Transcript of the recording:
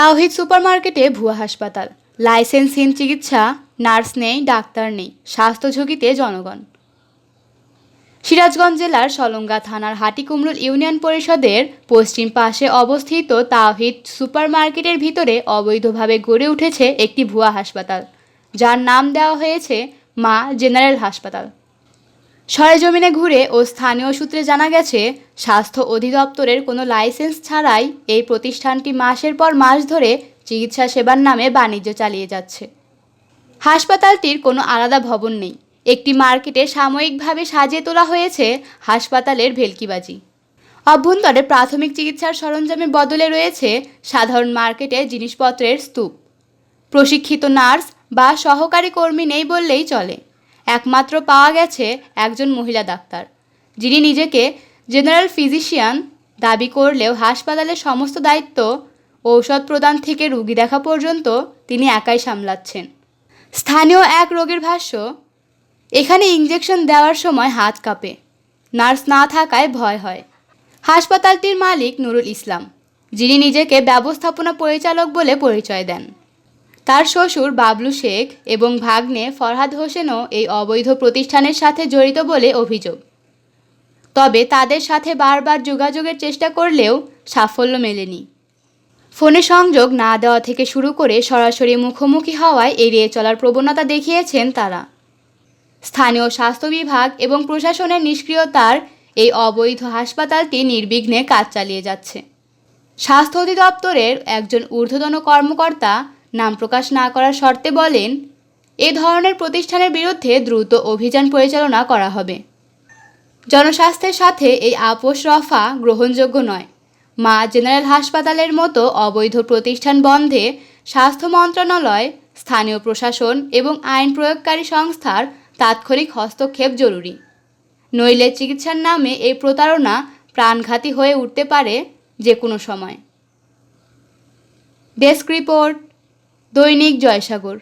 তাওহিদ সুপারমার্কেটে ভুয়া হাসপাতাল। লাইসেন্সহীন চিকিৎসা, নার্স নেই, ডাক্তার নেই, স্বাস্থ্য ঝুঁকিতে জনগণ। সিরাজগঞ্জ জেলার সলঙ্গা থানার হাটিকুমরুল ইউনিয়ন পরিষদের পশ্চিম পাশে অবস্থিত তাওহিদ সুপারমার্কেটের ভিতরে অবৈধভাবে গড়ে উঠেছে একটি ভুয়া হাসপাতাল, যার নাম দেওয়া হয়েছে মা জেনারেল হাসপাতাল। সরেজমিনে ঘুরে ও স্থানীয় সূত্রে জানা গেছে, স্বাস্থ্য অধিদপ্তরের কোনো লাইসেন্স ছাড়াই এই প্রতিষ্ঠানটি মাসের পর মাস ধরে চিকিৎসা সেবার নামে বাণিজ্য চালিয়ে যাচ্ছে। হাসপাতালটির কোনো আলাদা ভবন নেই। একটি মার্কেটে সাময়িকভাবে সাজিয়ে তোলা হয়েছে হাসপাতালের ভেলকিবাজি। অভ্যন্তরে প্রাথমিক চিকিৎসার সরঞ্জামের বদলে রয়েছে সাধারণ মার্কেটে জিনিসপত্রের স্তূপ। প্রশিক্ষিত নার্স বা সহকারী কর্মী নেই বললেই চলে। একমাত্র পাওয়া গেছে একজন মহিলা ডাক্তার। যিনি নিজেকে জেনারেল ফিজিশিয়ান দাবি করলেও হাসপাতালের সমস্ত দায়িত্ব ঔষধ প্রদান থেকে রুগী দেখা পর্যন্ত তিনি একাই সামলাচ্ছেন। স্থানীয় এক রোগীর ভাষ্য, এখানে ইঞ্জেকশন দেওয়ার সময় হাত কাঁপে, নার্স না থাকায় ভয় হয়। হাসপাতালটির মালিক নুরুল ইসলাম, যিনি নিজেকে ব্যবস্থাপনা পরিচালক বলে পরিচয় দেন। তার শ্বশুর বাবলু শেখ এবং ভাগ্নে ফরহাদ হোসেনও এই অবৈধ প্রতিষ্ঠানের সাথে জড়িত বলে অভিযোগ। তবে তাদের সাথে বারবার যোগাযোগের চেষ্টা করলেও সাফল্য মেলেনি। ফোনে সংযোগ না দেওয়া থেকে শুরু করে সরাসরি মুখোমুখি হওয়ায় এড়িয়ে চলার প্রবণতা দেখিয়েছেন তারা। স্থানীয় স্বাস্থ্য বিভাগ এবং প্রশাসনের নিষ্ক্রিয়তার এই অবৈধ হাসপাতালটি নির্বিঘ্নে কাজ চালিয়ে যাচ্ছে। স্বাস্থ্য অধিদপ্তরের একজন ঊর্ধ্বতন কর্মকর্তা নাম প্রকাশ না করার শর্তে বলেন, এ ধরনের প্রতিষ্ঠানের বিরুদ্ধে দ্রুত অভিযান পরিচালনা করা হবে। জনস্বাস্থ্যের সাথে এই আপোষ রফা গ্রহণযোগ্য নয়। মা জেনারেল হাসপাতালের মতো অবৈধ প্রতিষ্ঠান বন্ধে স্বাস্থ্য মন্ত্রণালয়, স্থানীয় প্রশাসন এবং আইন প্রয়োগকারী সংস্থার তাৎক্ষণিক হস্তক্ষেপ জরুরি। নইলে চিকিৎসার নামে এই প্রতারণা প্রাণঘাতী হয়ে উঠতে পারে যে কোনো সময়। ডেস্ক রিপোর্ট দৈনিক জয়সাগর।